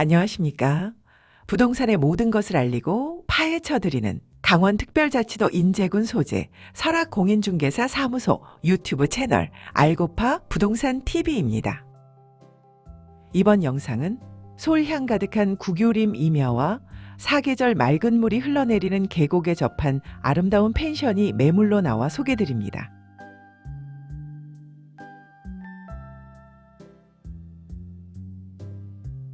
안녕하십니까. 부동산의 모든 것을 알리고 파헤쳐드리는 강원특별자치도 인제군 소재 설악공인중개사 사무소 유튜브 채널 알고파 부동산 TV입니다. 이번 영상은 솔향 가득한 구교림 이며와 사계절 맑은 물이 흘러내리는 계곡에 접한 아름다운 펜션이 매물로 나와 소개드립니다.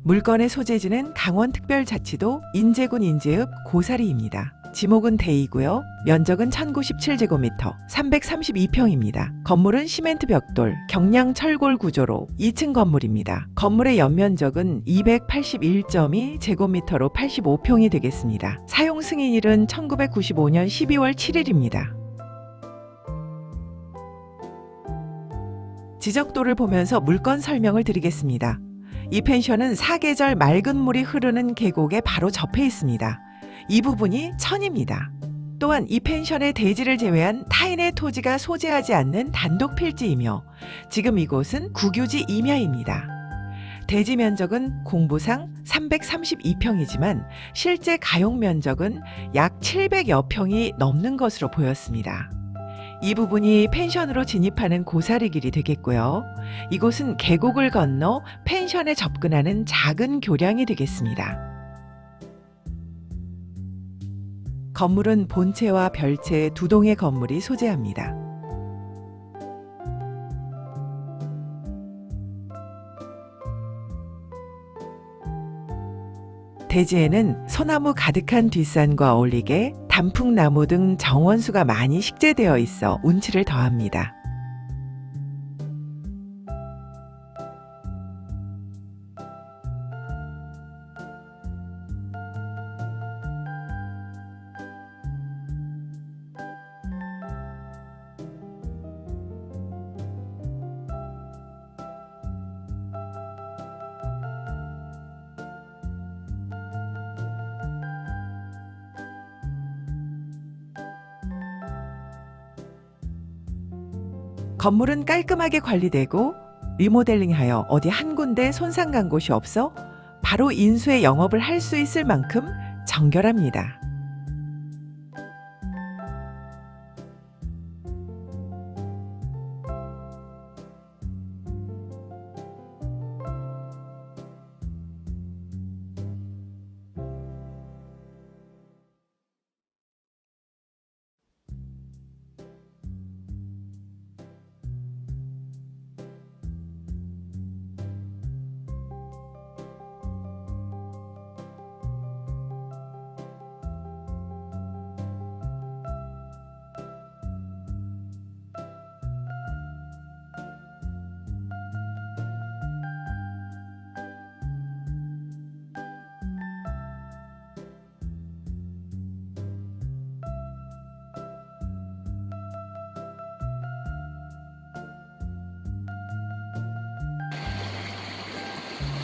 물건의 소재지는 강원특별자치도 인제군 인제읍 고사리입니다. 지목은 대이고요. 면적은 1097제곱미터, 332평입니다. 건물은 시멘트 벽돌, 경량 철골 구조로 2층 건물입니다. 건물의 연면적은 281.2 제곱미터로 85평이 되겠습니다. 사용 승인일은 1995년 12월 7일입니다. 지적도를 보면서 물건 설명을 드리겠습니다. 이 펜션은 사계절 맑은 물이 흐르는 계곡에 바로 접해 있습니다. 이 부분이 천입니다. 또한 이 펜션의 대지를 제외한 타인의 토지가 소재하지 않는 단독 필지이며 지금 이곳은 국유지 임야입니다. 대지 면적은 공부상 332평이지만 실제 가용 면적은 약 700여 평이 넘는 것으로 보였습니다. 이 부분이 펜션으로 진입하는 고사리 길이 되겠고요. 이곳은 계곡을 건너 펜션에 접근하는 작은 교량이 되겠습니다. 건물은 본체와 별채 두 동의 건물이 소재합니다. 대지에는 소나무 가득한 뒷산과 어울리게 단풍나무 등 정원수가 많이 식재되어 있어 운치를 더합니다. 건물은 깔끔하게 관리되고 리모델링하여 어디 한 군데 손상 간 곳이 없어 바로 인수의 영업을 할 수 있을 만큼 정결합니다.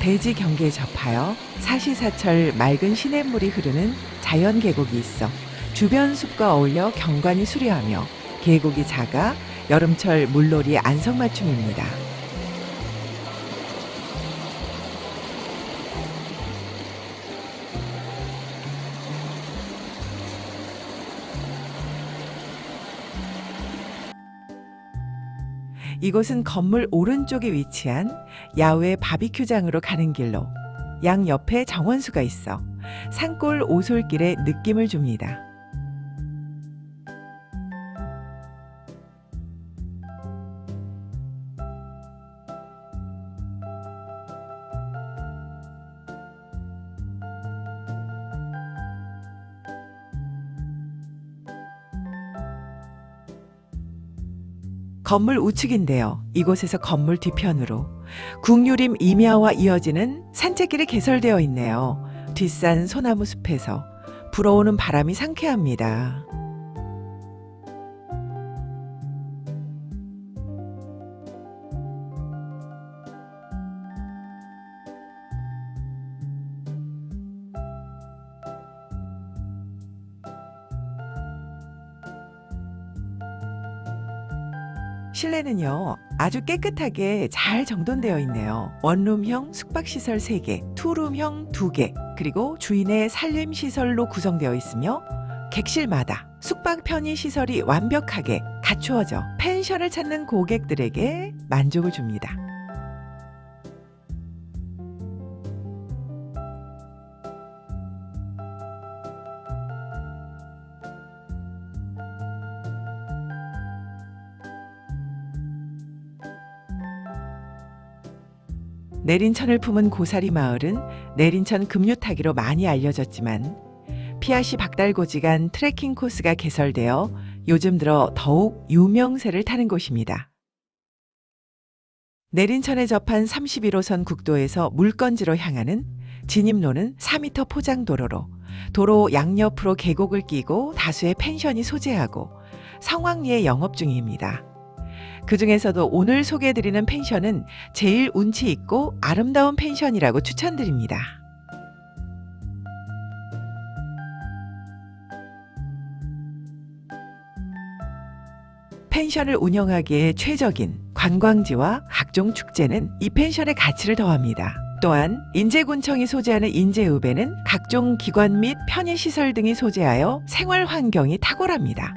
대지 경계에 접하여 사시사철 맑은 시냇물이 흐르는 자연 계곡이 있어 주변 숲과 어울려 경관이 수려하며 계곡이 작아 여름철 물놀이 안성맞춤입니다. 이곳은 건물 오른쪽에 위치한 야외 바비큐장으로 가는 길로 양 옆에 정원수가 있어 산골 오솔길에 느낌을 줍니다. 건물 우측인데요. 이곳에서 건물 뒤편으로 국유림 임야와 이어지는 산책길이 개설되어 있네요. 뒷산 소나무 숲에서 불어오는 바람이 상쾌합니다. 실내는요, 아주 깨끗하게 잘 정돈되어 있네요. 원룸형 숙박시설 3개, 투룸형 2개, 그리고 주인의 살림시설로 구성되어 있으며, 객실마다 숙박 편의 시설이 완벽하게 갖추어져 펜션을 찾는 고객들에게 만족을 줍니다. 내린천을 품은 고사리 마을은 내린천 급류타기로 많이 알려졌지만 피아시 박달고지간 트레킹 코스가 개설되어 요즘 들어 더욱 유명세를 타는 곳입니다. 내린천에 접한 31호선 국도에서 물건지로 향하는 진입로는 4m 포장 도로로 도로 양옆으로 계곡을 끼고 다수의 펜션이 소재하고 성황리에 영업 중입니다. 그 중에서도 오늘 소개해드리는 펜션은 제일 운치 있고 아름다운 펜션이라고 추천드립니다. 펜션을 운영하기에 최적인 관광지와 각종 축제는 이 펜션의 가치를 더합니다. 또한 인제군청이 소재하는 인제읍에는 각종 기관 및 편의시설 등이 소재하여 생활 환경이 탁월합니다.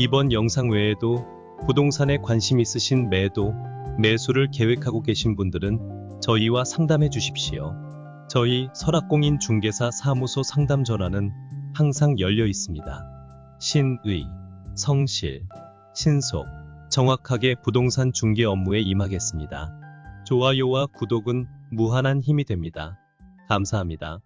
이번 영상 외에도 부동산에 관심 있으신 매도, 매수를 계획하고 계신 분들은 저희와 상담해 주십시오. 저희 설악공인 중개사 사무소 상담 전화는 항상 열려 있습니다. 신의, 성실, 신속, 정확하게 부동산 중개 업무에 임하겠습니다. 좋아요와 구독은 무한한 힘이 됩니다. 감사합니다.